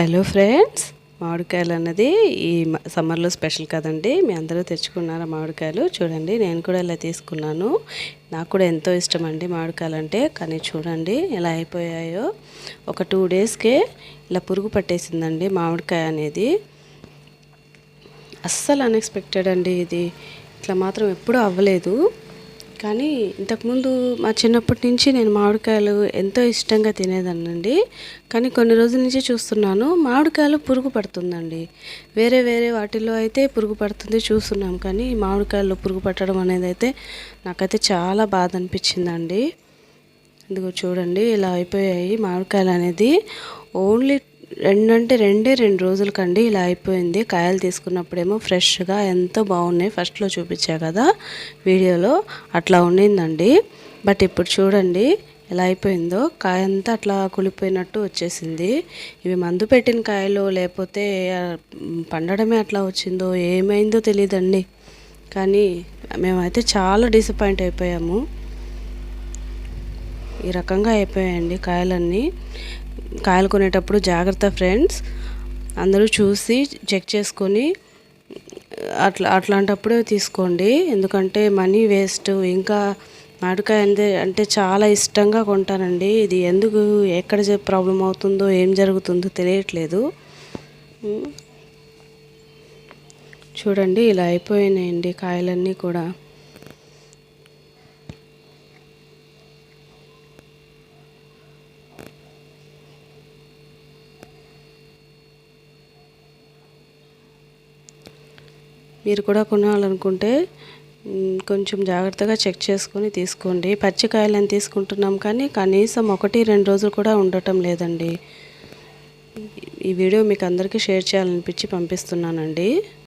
Hello friends మామిడికాయలు అన్నది ఈ సమ్మర్లో స్పెషల్ కదండి. మీ అందరూ తెచ్చుకున్నారా మామిడికాయలు? చూడండి నేను కూడా ఇలా తీసుకున్నాను. నాకు కూడా ఎంతో ఇష్టం అండి మామిడికాయలు అంటే. కానీ చూడండి ఎలా అయిపోయాయో. ఒక టూ డేస్కే ఇలా పురుగు పట్టేసిందండి మామిడికాయ అనేది. అస్సలు అన్ఎక్స్పెక్టెడ్ అండి ఇది. ఇట్లా మాత్రం ఎప్పుడూ అవ్వలేదు. కానీ ఇంతకుముందు మా చిన్నప్పటి నుంచి నేను మామిడికాయలు ఎంతో ఇష్టంగా తినేదానండి కానీ కొన్ని రోజుల నుంచి చూస్తున్నాను మామిడికాయలు పురుగు పడుతుందండి. వేరే వేరే వాటిల్లో అయితే పురుగు పడుతుంది చూస్తున్నాం కానీ మామిడికాయలు పురుగు పట్టడం అనేది అయితే నాకైతే చాలా బాధ అనిపించిందండి. ఇదిగో చూడండి ఇలా అయిపోయాయి మామిడికాయలు అనేది. ఓన్లీ రెండు అంటే రెండే రెండు రోజులకండి ఇలా అయిపోయింది. కాయలు తీసుకున్నప్పుడేమో ఫ్రెష్గా ఎంతో బాగున్నాయి. ఫస్ట్లో చూపించా కదా వీడియోలో అట్లా ఉండిందండి. బట్ ఇప్పుడు చూడండి ఎలా అయిపోయిందో. కాయ అంతా అట్లా కులిపోయినట్టు వచ్చేసింది. ఇవి మందు పెట్టిన కాయలు లేకపోతే పండడమే అట్లా వచ్చిందో ఏమైందో తెలియదండి కానీ మేమైతే చాలా డిసప్పాయింట్ అయిపోయాము. ఈ రకంగా అయిపోయాయండి కాయలన్నీ. కాయలు కొనేటప్పుడు జాగ్రత్త ఫ్రెండ్స్. అందరూ చూసి చెక్ చేసుకొని అట్లా అట్లాంటప్పుడే తీసుకోండి. ఎందుకంటే మనీ వేస్ట్. ఇంకా మామిడికాయ అంటే అంటే చాలా ఇష్టంగా కొంటానండి. ఇది ఎందుకు ఎక్కడ ప్రాబ్లం అవుతుందో ఏం జరుగుతుందో తెలియట్లేదు. చూడండి ఇలా అయిపోయినాయండి కాయలన్నీ కూడా. మీరు కూడా కొనాలనుకుంటే కొంచెం జాగ్రత్తగా చెక్ చేసుకొని తీసుకోండి. పచ్చికాయలను తీసుకుంటున్నాం కానీ కనీసం ఒకటి రెండు రోజులు కూడా ఉండటం లేదండి. ఈ వీడియో మీకు అందరికీ షేర్ చేయాలనిపించి పంపిస్తున్నానండి.